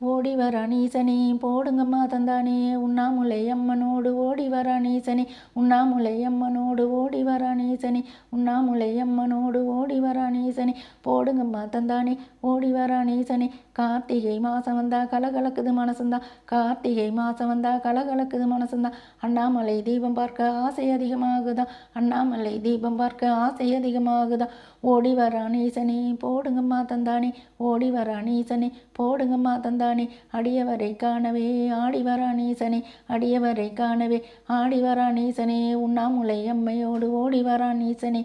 ஓடி வர நீசனே போடுங்கம்மா தந்தானே உண்ணாமுலை அம்மனோடு ஓடி வர நீசனே உண்ணாமுலை அம்மனோடு ஓடி உண்ணாமுலை அம்மனோடு ஓடி வர நீசனே போடுங்கம்மா தந்தானே ஓடி வர நீசனே. கார்த்திகை மாதம் வந்தா கலகலக்குது மனசுந்தா கார்த்திகை மாதம் வந்தா கலகலக்குது மனசுந்தா. அண்ணாமலை தீபம் பார்க்க ஆசை அதிகமாகுதா? அண்ணாமலை தீபம் பார்க்க ஆசை அதிகமாகுதா? ஓடி வர நீசனே போடுங்கம்மா தந்தானே ஓடி வர நீசனே போடுங்கம்மா தந்தானே அடியவரை காணவே ஆடி வர நீசனே அடியவரை காணவே ஆடி வர நீசனே. உண்ணாமுலை அம்மையோடு ஓடி வரான் ஈசனே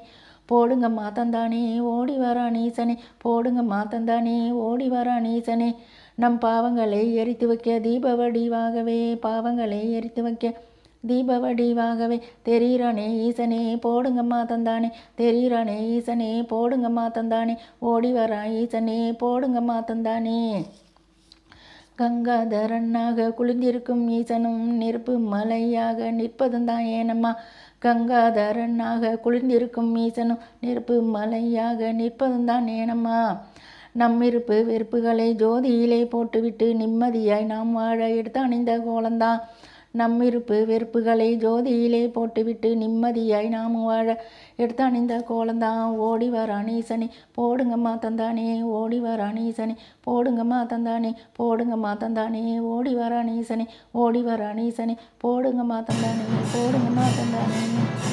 போடுங்க மாத்தந்தானே ஓடி வரான் ஈசனே போடுங்க மாத்தந்தானே ஓடி வரான் ஈசனே நம் பாவங்களை எரித்து வைக்க தீப வடிவாகவே பாவங்களை எரித்து வைக்க தீப வடிவாகவே தெரியிறானே ஈசனே போடுங்கம்மா தந்தானே தெரியிறானே ஈசனே போடுங்கம்மா தந்தானே ஓடி வரான் ஈசனே போடுங்கம்மா தந்தானே. கங்காதரனாக குளிர்ந்திருக்கும் ஈசனும் நெருப்பு மலையாக நிற்பதும் தான் ஏனம்மா. கங்காதரனாக குளிர்ந்திருக்கும் ஈசனும் நெருப்பு மலையாக நிற்பதும் தான் ஏனம்மா. நம்மிருப்பு வெறுப்புகளை ஜோதியிலே போட்டுவிட்டு நிம்மதியாய் நாம் வாழ எடுத்து அணிந்த கோலந்தான் நம்மிருப்பு வெறுப்புகளை ஜோதியிலே போட்டுவிட்டு நிம்மதியாய் நாம் வாழ. எடுத்து அணிந்த கோலந்தான் ஓடி வர அனீசனே போடுங்கம்மா தந்தானே ஓடி வர அனீசனே போடுங்கம்மா தந்தானே போடுங்கம்மா தந்தானே ஓடி வர அனீசனே ஓடி வர அனீசனே போடுங்கம்மா தந்தானே போடுங்கம்மா தந்தானே.